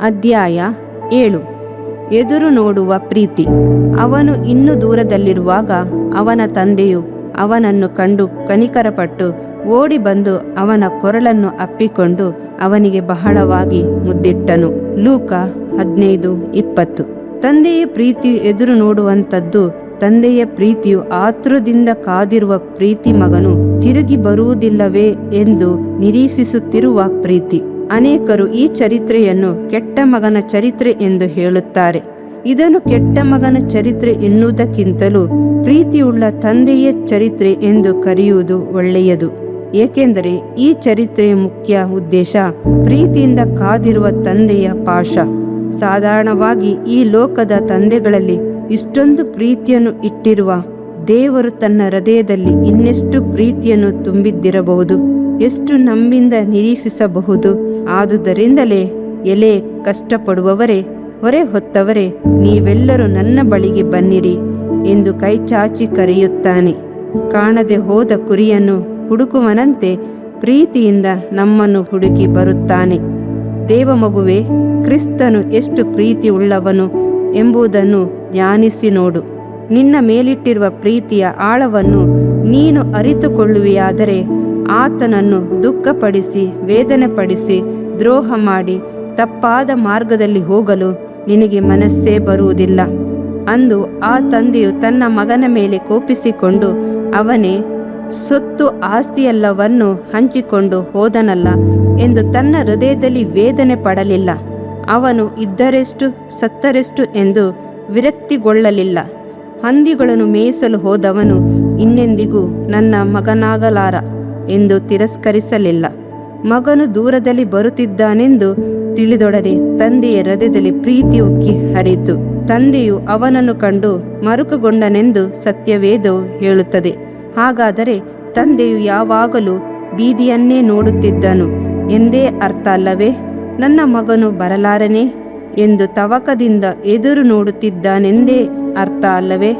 ಅಧ್ಯಾಯ ಏಳು. ಎದುರು ನೋಡುವ ಪ್ರೀತಿ. ಅವನು ಇನ್ನೂ ದೂರದಲ್ಲಿರುವಾಗ ಅವನ ತಂದೆಯು ಅವನನ್ನು ಕಂಡು ಕನಿಕರಪಟ್ಟು ಓಡಿ ಬಂದು ಅವನ ಕೊರಳನ್ನು ಅಪ್ಪಿಕೊಂಡು ಅವನಿಗೆ ಬಹಳವಾಗಿ ಮುದ್ದಿಟ್ಟನು. ಲೂಕ ಹದಿನೈದು ಇಪ್ಪತ್ತು. ತಂದೆಯ ಪ್ರೀತಿಯು ಎದುರು ನೋಡುವಂಥದ್ದು ತಂದೆಯ ಪ್ರೀತಿಯು ಆತುರದಿಂದ ಕಾದಿರುವ ಪ್ರೀತಿ ಮಗನು ತಿರುಗಿ ಬರುವುದಿಲ್ಲವೇ ಎಂದು ನಿರೀಕ್ಷಿಸುತ್ತಿರುವ ಪ್ರೀತಿ. ಅನೇಕರು ಈ ಚರಿತ್ರೆಯನ್ನು ಕೆಟ್ಟ ಮಗನ ಚರಿತ್ರೆ ಎಂದು ಹೇಳುತ್ತಾರೆ. ಇದನ್ನು ಕೆಟ್ಟ ಮಗನ ಚರಿತ್ರೆ ಎನ್ನುವುದಕ್ಕಿಂತಲೂ ಪ್ರೀತಿಯುಳ್ಳ ತಂದೆಯ ಚರಿತ್ರೆ ಎಂದು ಕರೆಯುವುದು ಒಳ್ಳೆಯದು. ಏಕೆಂದರೆ ಈ ಚರಿತ್ರೆಯ ಮುಖ್ಯ ಉದ್ದೇಶ ಪ್ರೀತಿಯಿಂದ ಕಾದಿರುವ ತಂದೆಯ ಪಾಶ. ಸಾಧಾರಣವಾಗಿ ಈ ಲೋಕದ ತಂದೆಗಳಲ್ಲಿ ಇಷ್ಟೊಂದು ಪ್ರೀತಿಯನ್ನು ಇಟ್ಟಿರುವ ದೇವರು ತನ್ನ ಹೃದಯದಲ್ಲಿ ಇನ್ನೆಷ್ಟು ಪ್ರೀತಿಯನ್ನು ತುಂಬಿದ್ದಿರಬಹುದು, ಎಷ್ಟು ನಮ್ಮಿಂದ ನಿರೀಕ್ಷಿಸಬಹುದು ಆದುದರಿಂದಲೇ ಎಲೆ ಕಷ್ಟಪಡುವವರೇ, ಹೊರೆ ಹೊತ್ತವರೇ, ನೀವೆಲ್ಲರೂ ನನ್ನ ಬಳಿಗೆ ಬನ್ನಿರಿ ಎಂದು ಕೈಚಾಚಿ ಕರೆಯುತ್ತಾನೆ. ಕಾಣದೆ ಹೋದ ಕುರಿಯನ್ನು ಹುಡುಕುವನಂತೆ ಪ್ರೀತಿಯಿಂದ ನಮ್ಮನ್ನು ಹುಡುಕಿ ಬರುತ್ತಾನೆ. ದೇವಮಗುವೆ, ಕ್ರಿಸ್ತನು ಎಷ್ಟು ಪ್ರೀತಿ ಉಳ್ಳವನು ಎಂಬುದನ್ನು ಧ್ಯಾನಿಸಿ ನೋಡು. ನಿನ್ನ ಮೇಲಿಟ್ಟಿರುವ ಪ್ರೀತಿಯ ಆಳವನ್ನು ನೀನು ಅರಿತುಕೊಳ್ಳುವೆಯಾದರೆ ಆತನನ್ನು ದುಃಖಪಡಿಸಿ, ವೇದನೆಪಡಿಸಿ ದ್ರೋಹ ಮಾಡಿ ತಪ್ಪಾದ ಮಾರ್ಗದಲ್ಲಿ ಹೋಗಲು ನಿನಗೆ ಮನಸ್ಸೇ ಬರುವುದಿಲ್ಲ. ಅಂದು ಆ ತಂದೆಯು ತನ್ನ ಮಗನ ಮೇಲೆ ಕೋಪಿಸಿಕೊಂಡು ಅವನೇ ಸೊತ್ತು ಆಸ್ತಿಯೆಲ್ಲವನ್ನು ಹಂಚಿಕೊಂಡು ಹೋದನಲ್ಲ ಎಂದು ತನ್ನ ಹೃದಯದಲ್ಲಿ ವೇದನೆ ಪಡಲಿಲ್ಲ. ಅವನು ಇದ್ದರೆಷ್ಟು ಸತ್ತರೆಷ್ಟು ಎಂದು ವಿರಕ್ತಿಗೊಳ್ಳಲಿಲ್ಲ. ಹಂದಿಗಳನ್ನು ಮೇಯಿಸಲು ಹೋದವನು ಇನ್ನೆಂದಿಗೂ ನನ್ನ ಮಗನಾಗಲಾರ ಎಂದು ತಿರಸ್ಕರಿಸಲಿಲ್ಲ. ಮಗನು ದೂರದಲ್ಲಿ ಬರುತ್ತಿದ್ದಾನೆಂದು ತಿಳಿದೊಡನೆ ತಂದೆಯ ಹೃದಯದಲ್ಲಿ ಪ್ರೀತಿ ಉಕ್ಕಿ ಹರಿತು ತಂದೆಯು ಅವನನ್ನು ಕಂಡು ಮರುಕುಗೊಂಡನೆಂದು ಸತ್ಯವೇದವು ಹೇಳುತ್ತದೆ. ಹಾಗಾದರೆ ತಂದೆಯು ಯಾವಾಗಲೂ ಬೀದಿಯನ್ನೇ ನೋಡುತ್ತಿದ್ದನು ಎಂದೇ ಅರ್ಥ ಅಲ್ಲವೇ? ನನ್ನ ಮಗನು ಬರಲಾರನೆ ಎಂದು ತವಕದಿಂದ ಎದುರು ನೋಡುತ್ತಿದ್ದಾನೆಂದೇ ಅರ್ಥ ಅಲ್ಲವೇ?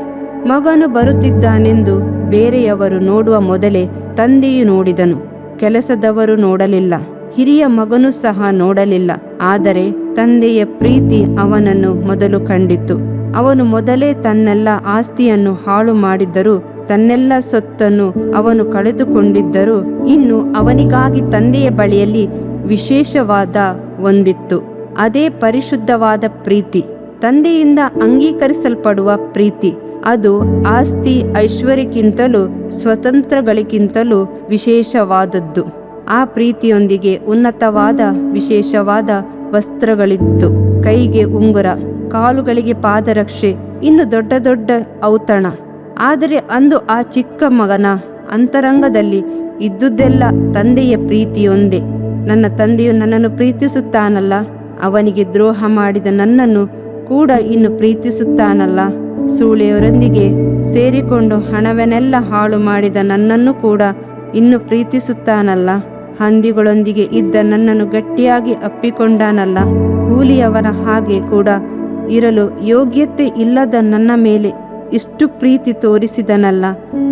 ಮಗನು ಬರುತ್ತಿದ್ದಾನೆಂದು ಬೇರೆಯವರು ನೋಡುವ ಮೊದಲೇ ತಂದೆಯು ನೋಡಿದನು. ಕೆಲಸದವರು ನೋಡಲಿಲ್ಲ. ಹಿರಿಯ ಮಗನು ಸಹ ನೋಡಲಿಲ್ಲ. ಆದರೆ ತಂದೆಯ ಪ್ರೀತಿ ಅವನನ್ನು ಮೊದಲು ಕಂಡಿತು ಅವನು ಮೊದಲೇ ತನ್ನೆಲ್ಲ ಆಸ್ತಿಯನ್ನು ಹಾಳು ಮಾಡಿದ್ದರೂ, ತನ್ನೆಲ್ಲ ಸೊತ್ತನ್ನು ಅವನು ಕಳೆದುಕೊಂಡಿದ್ದರೂ, ಇನ್ನು ಅವನಿಗಾಗಿ ತಂದೆಯ ಬಳಿಯಲ್ಲಿ ವಿಶೇಷವಾದ ಒಂದಿತ್ತು. ಅದೇ ಪರಿಶುದ್ಧವಾದ ಪ್ರೀತಿ. ತಂದೆಯಿಂದ ಅಂಗೀಕರಿಸಲ್ಪಡುವ ಪ್ರೀತಿ. ಅದು ಆಸ್ತಿ ಐಶ್ವರ್ಯಕ್ಕಿಂತಲೂ ಸ್ವತಂತ್ರಗಳಿಗಿಂತಲೂ ವಿಶೇಷವಾದದ್ದು. ಆ ಪ್ರೀತಿಯೊಂದಿಗೆ ಉನ್ನತವಾದ ವಿಶೇಷವಾದ ವಸ್ತ್ರಗಳಿತ್ತು. ಕೈಗೆ ಉಂಗುರ, ಕಾಲುಗಳಿಗೆ ಪಾದರಕ್ಷೆ, ಇನ್ನು ದೊಡ್ಡ ದೊಡ್ಡ ಔತಣ. ಆದರೆ ಅಂದು ಆ ಚಿಕ್ಕ ಮಗನ ಅಂತರಂಗದಲ್ಲಿ ಇದ್ದುದೆಲ್ಲ ತಂದೆಯ ಪ್ರೀತಿಯೊಂದೇ. ನನ್ನ ತಂದೆಯು ನನ್ನನ್ನು ಪ್ರೀತಿಸುತ್ತಾನಲ್ಲ? ಅವನಿಗೆ ದ್ರೋಹ ಮಾಡಿದ ನನ್ನನ್ನು ಕೂಡ ಇನ್ನು ಪ್ರೀತಿಸುತ್ತಾನಲ್ಲ? ಸೂಳೆಯವರೊಂದಿಗೆ ಸೇರಿಕೊಂಡು ಹಣವನ್ನೆಲ್ಲ ಹಾಳು ಮಾಡಿದ ನನ್ನನ್ನು ಕೂಡ ಇನ್ನು ಪ್ರೀತಿಸುತ್ತಾನಲ್ಲ. ಹಂದಿಗಳೊಂದಿಗೆ ಇದ್ದ ನನ್ನನ್ನು ಗಟ್ಟಿಯಾಗಿ ಅಪ್ಪಿಕೊಂಡಾನಲ್ಲ. ಕೂಲಿಯವರ ಹಾಗೆ ಕೂಡ ಇರಲು ಯೋಗ್ಯತೆ ಇಲ್ಲದ ನನ್ನ ಮೇಲೆ ಇಷ್ಟು ಪ್ರೀತಿ ತೋರಿಸಿದನಲ್ಲ.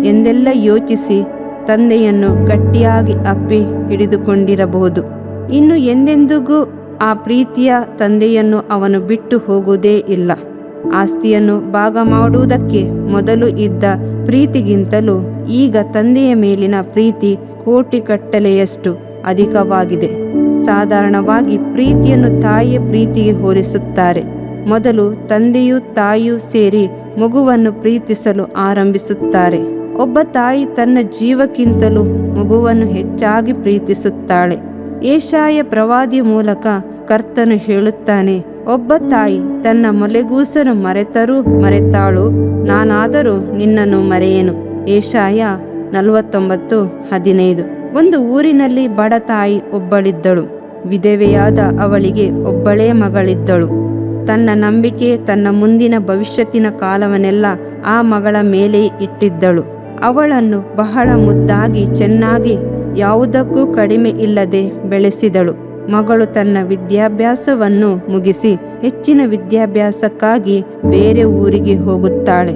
ಎಂದೆಲ್ಲ ಯೋಚಿಸಿ ತಂದೆಯನ್ನು ಗಟ್ಟಿಯಾಗಿ ಅಪ್ಪಿ ಹಿಡಿದುಕೊಂಡಿರಬಹುದು. ಇನ್ನು ಎಂದೆಂದಿಗೂ ಆ ಪ್ರೀತಿಯ ತಂದೆಯನ್ನು ಅವನು ಬಿಟ್ಟು ಹೋಗುವುದೇ ಇಲ್ಲ. ಆಸ್ತಿಯನ್ನು ಭಾಗ ಮಾಡುವುದಕ್ಕೆ ಮೊದಲು ಇದ್ದ ಪ್ರೀತಿಗಿಂತಲೂ ಈಗ ತಂದೆಯ ಮೇಲಿನ ಪ್ರೀತಿ ಕೋಟಿ ಕಟ್ಟಲೆಯಷ್ಟು ಅಧಿಕವಾಗಿದೆ. ಸಾಧಾರಣವಾಗಿ ಪ್ರೀತಿಯನ್ನು ತಾಯಿಯ ಪ್ರೀತಿಗೆ ಹೋಲಿಸುತ್ತಾರೆ. ಮೊದಲು ತಂದೆಯೂ ತಾಯಿಯೂ ಸೇರಿ ಮಗುವನ್ನು ಪ್ರೀತಿಸಲು ಆರಂಭಿಸುತ್ತಾರೆ. ಒಬ್ಬ ತಾಯಿ ತನ್ನ ಜೀವಕ್ಕಿಂತಲೂ ಮಗುವನ್ನು ಹೆಚ್ಚಾಗಿ ಪ್ರೀತಿಸುತ್ತಾಳೆ. ಏಷಾಯ ಪ್ರವಾದಿಯ ಮೂಲಕ ಕರ್ತನು ಹೇಳುತ್ತಾನೆ ಒಬ್ಬ ತಾಯಿ ತನ್ನ ಮೊಲೆಗೂಸನು ಮರೆತರೂ ಮರೆತಾಳು, ನಾನಾದರೂ ನಿನ್ನನ್ನು ಮರೆಯೇನು? ಏಷಾಯ ನಲವತ್ತೊಂಬತ್ತು, ಹದಿನೈದು. ಒಂದು ಊರಿನಲ್ಲಿ ಬಡ ತಾಯಿ ಒಬ್ಬಳಿದ್ದಳು. ವಿಧವೆಯಾದ ಅವಳಿಗೆ ಒಬ್ಬಳೇ ಮಗಳಿದ್ದಳು. ತನ್ನ ನಂಬಿಕೆ, ತನ್ನ ಮುಂದಿನ ಭವಿಷ್ಯತ್ತಿನ ಕಾಲವನ್ನೆಲ್ಲ ಆ ಮಗಳ ಮೇಲೆ ಇಟ್ಟಿದ್ದಳು. ಅವಳನ್ನು ಬಹಳ ಮುದ್ದಾಗಿ, ಚೆನ್ನಾಗಿ ಯಾವುದಕ್ಕೂ ಕಡಿಮೆ ಇಲ್ಲದೆ ಬೆಳೆಸಿದಳು. ಮಗಳು ತನ್ನ ವಿದ್ಯಾಭ್ಯಾಸವನ್ನು ಮುಗಿಸಿ ಹೆಚ್ಚಿನ ವಿದ್ಯಾಭ್ಯಾಸಕ್ಕಾಗಿ ಬೇರೆ ಊರಿಗೆ ಹೋಗುತ್ತಾಳೆ.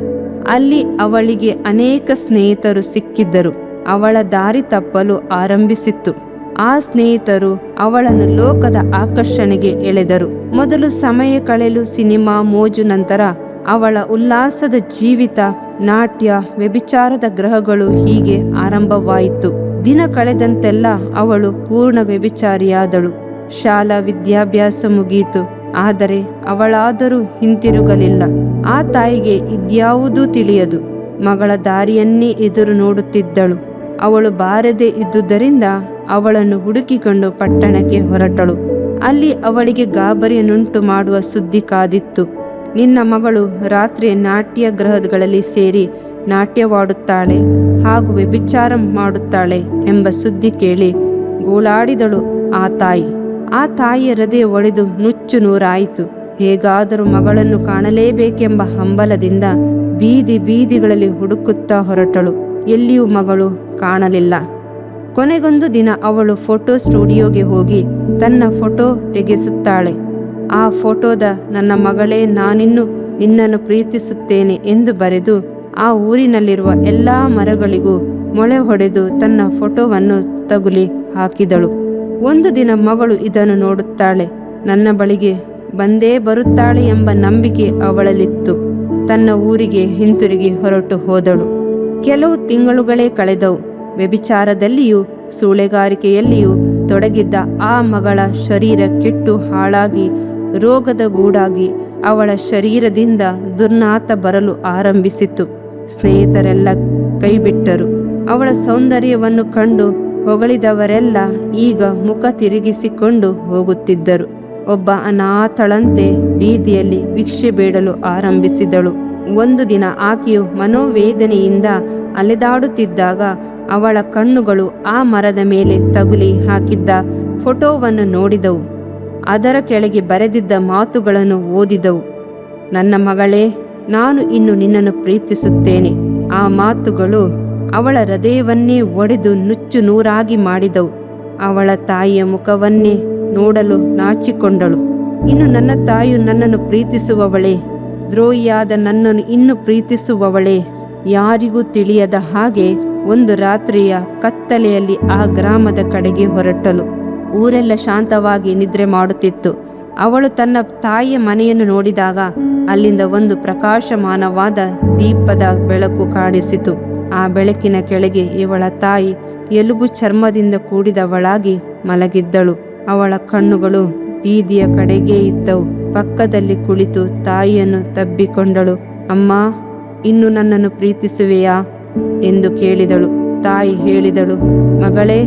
ಅಲ್ಲಿ ಅವಳಿಗೆ ಅನೇಕ ಸ್ನೇಹಿತರು ಸಿಕ್ಕಿದ್ದರು. ಅವಳ ದಾರಿ ತಪ್ಪಲು ಆರಂಭಿಸಿತ್ತು. ಆ ಸ್ನೇಹಿತರು ಅವಳನ್ನು ಲೋಕದ ಆಕರ್ಷಣೆಗೆ ಎಳೆದರು. ಮೊದಲು ಸಮಯ ಕಳೆಯಲು ಸಿನಿಮಾ ಮೋಜು ನಂತರ ಅವಳ ಉಲ್ಲಾಸದ ಜೀವಿತ, ನಾಟ್ಯ, ವ್ಯಭಿಚಾರದ ಗ್ರಹಗಳು ಹೀಗೆ ಆರಂಭವಾಯಿತು. ದಿನ ಕಳೆದಂತೆಲ್ಲ ಅವಳು ಪೂರ್ಣ ವ್ಯಭಿಚಾರಿಯಾದಳು. ಶಾಲಾ ವಿದ್ಯಾಭ್ಯಾಸ ಮುಗಿಯಿತು ಆದರೆ ಅವಳಾದರೂ ಹಿಂತಿರುಗಲಿಲ್ಲ. ಆ ತಾಯಿಗೆ ಇದ್ಯಾವುದೂ ತಿಳಿಯದು. ಮಗಳ ದಾರಿಯನ್ನೇ ಎದುರು ನೋಡುತ್ತಿದ್ದಳು. ಅವಳು ಬಾರದೆ ಇದ್ದುದರಿಂದ ಅವಳನ್ನು ಹುಡುಕಿಕೊಂಡು ಪಟ್ಟಣಕ್ಕೆ ಹೊರಟಳು. ಅಲ್ಲಿ ಅವಳಿಗೆ ಗಾಬರಿಯನ್ನುಂಟು ಮಾಡುವ ಸುದ್ದಿ ಕಾದಿತ್ತು. ನಿನ್ನ ಮಗಳು ರಾತ್ರಿ ನಾಟ್ಯ ಗೃಹಗಳಲ್ಲಿ ಸೇರಿ ನಾಟ್ಯವಾಡುತ್ತಾಳೆ. ಹಾಗೂ ವ್ಯಭಿಚಾರ ಮಾಡುತ್ತಾಳೆ ಎಂಬ ಸುದ್ದಿ ಕೇಳಿ ಗೋಳಾಡಿದಳು ಆ ತಾಯಿ. ಆ ತಾಯಿಯ ಹೃದಯ ಒಡೆದು ನುಚ್ಚು ನೂರಾಯಿತು. ಹೇಗಾದರೂ ಮಗಳನ್ನು ಕಾಣಲೇಬೇಕೆಂಬ ಹಂಬಲದಿಂದ ಬೀದಿ ಬೀದಿಗಳಲ್ಲಿ ಹುಡುಕುತ್ತಾ ಹೊರಟಳು. ಎಲ್ಲಿಯೂ ಮಗಳು ಕಾಣಲಿಲ್ಲ. ಕೊನೆಗೊಂದು ದಿನ ಅವಳು ಫೋಟೋ ಸ್ಟುಡಿಯೋಗೆ ಹೋಗಿ ತನ್ನ ಫೋಟೋ ತೆಗೆಸುತ್ತಾಳೆ. ಆ ಫೋಟೋದ ನನ್ನ ಮಗಳೇ ನಾನಿನ್ನು ನಿನ್ನನ್ನು ಪ್ರೀತಿಸುತ್ತೇನೆ ಎಂದು ಬರೆದು ಆ ಊರಿನಲ್ಲಿರುವ ಎಲ್ಲ ಮರಗಳಿಗೂ ಮೊಳೆ ಹೊಡೆದು ತನ್ನ ಫೋಟೋವನ್ನು ತಗುಲಿ ಹಾಕಿದಳು. ಒಂದು ದಿನ ಮಗಳು ಇದನ್ನು ನೋಡುತ್ತಾಳೆ. ನನ್ನ ಬಳಿಗೆ ಬಂದೇ ಬರುತ್ತಾಳೆ ಎಂಬ ನಂಬಿಕೆ ಅವಳಲ್ಲಿತ್ತು. ತನ್ನ ಊರಿಗೆ ಹಿಂತಿರುಗಿ ಹೊರಟು ಹೋದಳು. ಕೆಲವು ತಿಂಗಳುಗಳೇ ಕಳೆದವು. ವ್ಯಭಿಚಾರದಲ್ಲಿಯೂ ಸೂಳೆಗಾರಿಕೆಯಲ್ಲಿಯೂ ತೊಡಗಿದ್ದ ಆ ಮಗಳ ಶರೀರ ಕೆಟ್ಟು ಹಾಳಾಗಿ ರೋಗದ ಗೂಡಾಗಿ ಅವಳ ಶರೀರದಿಂದ ದುರ್ನಾತ ಬರಲು ಆರಂಭಿಸಿತು ಸ್ನೇಹಿತರೆಲ್ಲ ಕೈಬಿಟ್ಟರು. ಅವಳ ಸೌಂದರ್ಯವನ್ನು ಕಂಡು ಹೊಗಳಿದವರೆಲ್ಲ ಈಗ ಮುಖ ತಿರುಗಿಸಿಕೊಂಡು ಹೋಗುತ್ತಿದ್ದರು. ಒಬ್ಬ ಅನಾಥಳಂತೆ ಬೀದಿಯಲ್ಲಿ ಭಿಕ್ಷೆ ಬೇಡಲು ಆರಂಭಿಸಿದಳು. ಒಂದು ದಿನ ಆಕೆಯು ಮನೋವೇದನೆಯಿಂದ ಅಲೆದಾಡುತ್ತಿದ್ದಾಗ ಅವಳ ಕಣ್ಣುಗಳು ಆ ಮರದ ಮೇಲೆ ತಗುಲಿ ಹಾಕಿದ್ದ ಫೋಟೋವನ್ನು ನೋಡಿದವು. ಅದರ ಕೆಳಗೆ ಬರೆದಿದ್ದ ಮಾತುಗಳನ್ನು ಓದಿದವು. ನನ್ನ ಮಗಳೇ ನಾನು ಇನ್ನು ನಿನ್ನನ್ನು ಪ್ರೀತಿಸುತ್ತೇನೆ. ಆ ಮಾತುಗಳು ಅವಳ ಹೃದಯವನ್ನೇ ಒಡೆದು ನುಚ್ಚು ನೂರಾಗಿ ಮಾಡಿದವು. ಅವಳ ತಾಯಿಯ ಮುಖವನ್ನೇ ನೋಡಲು ನಾಚಿಕೊಂಡಳು. ಇನ್ನು ನನ್ನ ತಾಯಿಯು ನನ್ನನ್ನು ಪ್ರೀತಿಸುವವಳೇ? ದ್ರೋಹಿಯಾದ ನನ್ನನ್ನು ಇನ್ನು ಪ್ರೀತಿಸುವವಳೇ? ಯಾರಿಗೂ ತಿಳಿಯದ ಹಾಗೆ ಒಂದು ರಾತ್ರಿಯ ಕತ್ತಲೆಯಲ್ಲಿ ಆ ಗ್ರಾಮದ ಕಡೆಗೆ ಹೊರಟಳು. ಊರೆಲ್ಲ ಶಾಂತವಾಗಿ ನಿದ್ರೆ ಮಾಡುತ್ತಿತ್ತು. ಅವಳು ತನ್ನ ತಾಯಿಯ ಮನೆಯನ್ನು ನೋಡಿದಾಗ ಅಲ್ಲಿಂದ ಒಂದು ಪ್ರಕಾಶಮಾನವಾದ ದೀಪದ ಬೆಳಕು ಕಾಣಿಸಿತು. ಆ ಬೆಳಕಿನ ಕೆಳಗೆ ಇವಳ ತಾಯಿ ಎಲುಬು ಚರ್ಮದಿಂದ ಕೂಡಿದವಳಾಗಿ ಮಲಗಿದ್ದಳು. ಅವಳ ಕಣ್ಣುಗಳು ಬೀದಿಯ ಕಡೆಗೆ ಇದ್ದವು. ಪಕ್ಕದಲ್ಲಿ ಕುಳಿತು ತಾಯಿಯನ್ನು ತಬ್ಬಿಕೊಂಡಳು. ಅಮ್ಮ, ಇನ್ನು ನನ್ನನ್ನು ಪ್ರೀತಿಸುವೆಯಾ? ಎಂದು ಕೇಳಿದಳು. ತಾಯಿ ಹೇಳಿದಳು, ಮಗಳೇ,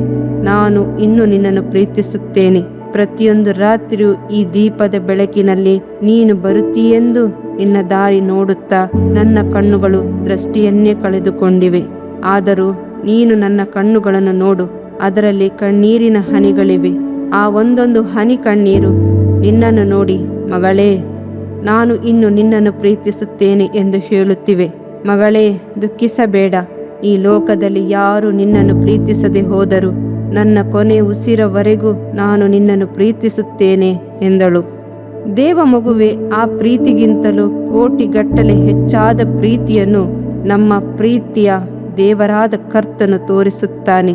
ನಾನು ಇನ್ನು ನಿನ್ನನ್ನು ಪ್ರೀತಿಸುತ್ತೇನೆ. ಪ್ರತಿಯೊಂದು ರಾತ್ರಿಯೂ ಈ ದೀಪದ ಬೆಳಕಿನಲ್ಲಿ ನೀನು ಬರುತ್ತೀಯೆಂದು ನಿನ್ನ ದಾರಿ ನೋಡುತ್ತಾ ನನ್ನ ಕಣ್ಣುಗಳು ದೃಷ್ಟಿಯನ್ನೇ ಕಳೆದುಕೊಂಡಿವೆ. ಆದರೂ ನೀನು ನನ್ನ ಕಣ್ಣುಗಳನ್ನು ನೋಡು, ಅದರಲ್ಲಿ ಕಣ್ಣೀರಿನ ಹನಿಗಳಿವೆ. ಆ ಒಂದೊಂದು ಹನಿ ಕಣ್ಣೀರು ನಿನ್ನನ್ನು ನೋಡಿ, ಮಗಳೇ, ನಾನು ಇನ್ನು ನಿನ್ನನ್ನು ಪ್ರೀತಿಸುತ್ತೇನೆ ಎಂದು ಹೇಳುತ್ತಿವೆ. ಮಗಳೇ, ದುಃಖಿಸಬೇಡ, ಈ ಲೋಕದಲ್ಲಿ ಯಾರು ನಿನ್ನನ್ನು ಪ್ರೀತಿಸದೆ ಹೋದರು. ನನ್ನ ಕೊನೆ ಉಸಿರವರೆಗೂ ನಾನು ನಿನ್ನನ್ನು ಪ್ರೀತಿಸುತ್ತೇನೆ ಎಂದಳು. ದೇವ ಮಗುವೆ, ಆ ಪ್ರೀತಿಗಿಂತಲೂ ಕೋಟಿಗಟ್ಟಲೆ ಹೆಚ್ಚಾದ ಪ್ರೀತಿಯನ್ನು ನಮ್ಮ ಪ್ರೀತಿಯ ದೇವರಾದ ಕರ್ತನು ತೋರಿಸುತ್ತಾನೆ.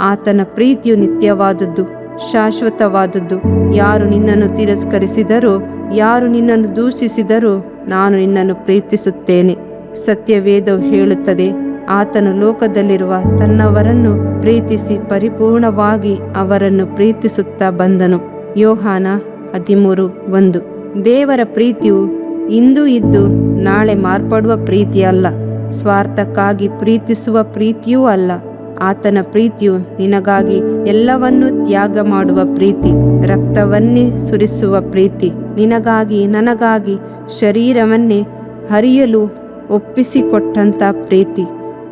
ಆತನ ಪ್ರೀತಿಯು ನಿತ್ಯವಾದದ್ದು, ಶಾಶ್ವತವಾದದ್ದು. ಯಾರು ನಿನ್ನನ್ನು ತಿರಸ್ಕರಿಸಿದರೂ, ಯಾರು ನಿನ್ನನ್ನು ದೂಷಿಸಿದರೂ ನಾನು ನಿನ್ನನ್ನು ಪ್ರೀತಿಸುತ್ತೇನೆ. ಸತ್ಯವೇದವು ಹೇಳುತ್ತದೆ ಆತನು ಲೋಕದಲ್ಲಿರುವ ತನ್ನವರನ್ನು ಪ್ರೀತಿಸಿ ಪರಿಪೂರ್ಣವಾಗಿ ಅವರನ್ನು ಪ್ರೀತಿಸುತ್ತಾ ಬಂದನು. ಯೋಹಾನ ಹದಿಮೂರು ಒಂದು. ದೇವರ ಪ್ರೀತಿಯು ಇಂದು ಇದ್ದು ನಾಳೆ ಮಾರ್ಪಡುವ ಪ್ರೀತಿಯಲ್ಲ. ಸ್ವಾರ್ಥಕ್ಕಾಗಿ ಪ್ರೀತಿಸುವ ಪ್ರೀತಿಯೂ ಅಲ್ಲ. ಆತನ ಪ್ರೀತಿಯು ನಿನಗಾಗಿ ಎಲ್ಲವನ್ನೂ ತ್ಯಾಗ ಮಾಡುವ ಪ್ರೀತಿ. ರಕ್ತವನ್ನೇ ಸುರಿಸುವ ಪ್ರೀತಿ. ನಿನಗಾಗಿ, ನನಗಾಗಿ ಶರೀರವನ್ನೇ ಹರಿಯಲು ಒಪ್ಪಿಸಿಕೊಟ್ಟಂಥ ಪ್ರೀತಿ.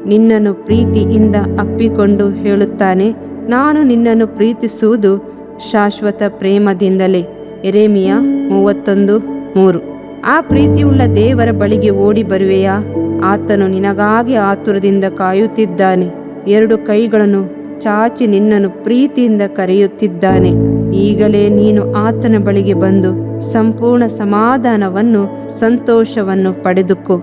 ನಿನ್ನನ್ನು ಪ್ರೀತಿಯಿಂದ ಅಪ್ಪಿಕೊಂಡು ಹೇಳುತ್ತಾನೆ. ನಾನು ನಿನ್ನನ್ನು ಪ್ರೀತಿಸುವುದು ಶಾಶ್ವತ ಪ್ರೇಮದಿಂದಲೇ. ಎರೇಮಿಯ ಮೂವತ್ತೊಂದು ಮೂರು. ಆ ಪ್ರೀತಿಯುಳ್ಳ ದೇವರ ಬಳಿಗೆ ಓಡಿ ಬರುವೆಯಾ? ಆತನು ನಿನಗಾಗಿ ಆತುರದಿಂದ ಕಾಯುತ್ತಿದ್ದಾನೆ. ಎರಡು ಕೈಗಳನ್ನು ಚಾಚಿ ನಿನ್ನನ್ನು ಪ್ರೀತಿಯಿಂದ ಕರೆಯುತ್ತಿದ್ದಾನೆ. ಈಗಲೇ ನೀನು ಆತನ ಬಳಿಗೆ ಬಂದು ಸಂಪೂರ್ಣ ಸಮಾಧಾನವನ್ನು, ಸಂತೋಷವನ್ನು ಪಡೆದುಕೋ.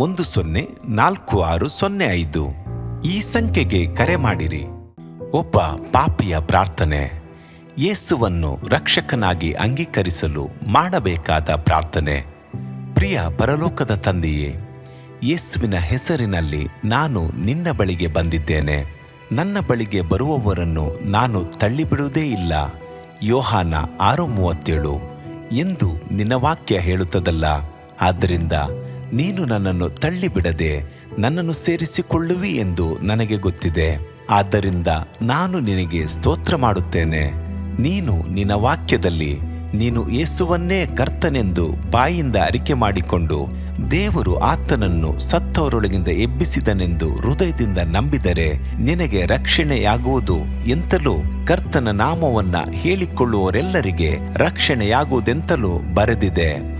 ಒಂದು ಸೊನ್ನೆ ನಾಲ್ಕು ಆರು ಸೊನ್ನೆ ಐದು. ಈ ಸಂಖ್ಯೆಗೆ ಕರೆ ಮಾಡಿರಿ. ಒಬ್ಬ ಪಾಪಿಯ ಪ್ರಾರ್ಥನೆ, ಯೇಸುವನ್ನು ರಕ್ಷಕನಾಗಿ ಅಂಗೀಕರಿಸಲು ಮಾಡಬೇಕಾದ ಪ್ರಾರ್ಥನೆ. ಪ್ರಿಯ ಪರಲೋಕದ ತಂದೆಯೇ, ಯೇಸುವಿನ ಹೆಸರಿನಲ್ಲಿ ನಾನು ನಿನ್ನ ಬಳಿಗೆ ಬಂದಿದ್ದೇನೆ. ನನ್ನ ಬಳಿಗೆ ಬರುವವರನ್ನು ನಾನು ತಳ್ಳಿಬಿಡುವುದೇ ಇಲ್ಲ. ಯೋಹಾನ ಆರು ಮೂವತ್ತೇಳು, ಎಂದು ನಿನ್ನ ವಾಕ್ಯ ಹೇಳುತ್ತದಲ್ಲ. ಆದ್ದರಿಂದ ನೀನು ನನ್ನನ್ನು ತಳ್ಳಿಬಿಡದೆ ನನ್ನನ್ನು ಸೇರಿಸಿಕೊಳ್ಳುವಿ ಎಂದು ನನಗೆ ಗೊತ್ತಿದೆ. ಆದ್ದರಿಂದ ನಾನು ನಿನಗೆ ಸ್ತೋತ್ರ ಮಾಡುತ್ತೇನೆ. ನೀನು ನಿನ್ನ ವಾಕ್ಯದಲ್ಲಿ ನೀನು ಯೇಸುವನ್ನೇ ಕರ್ತನೆಂದು ಬಾಯಿಂದ ಅರಿಕೆ ಮಾಡಿಕೊಂಡು ದೇವರು ಆತನನ್ನು ಸತ್ತವರೊಳಗಿಂದ ಎಬ್ಬಿಸಿದನೆಂದು ಹೃದಯದಿಂದ ನಂಬಿದರೆ ನಿನಗೆ ರಕ್ಷಣೆಯಾಗುವುದು ಎಂತಲೂ ಕರ್ತನ ನಾಮವನ್ನ ಹೇಳಿಕೊಳ್ಳುವವರೆಲ್ಲರಿಗೆ ರಕ್ಷಣೆಯಾಗುವುದೆಂತಲೂ ಬರೆದಿದೆ.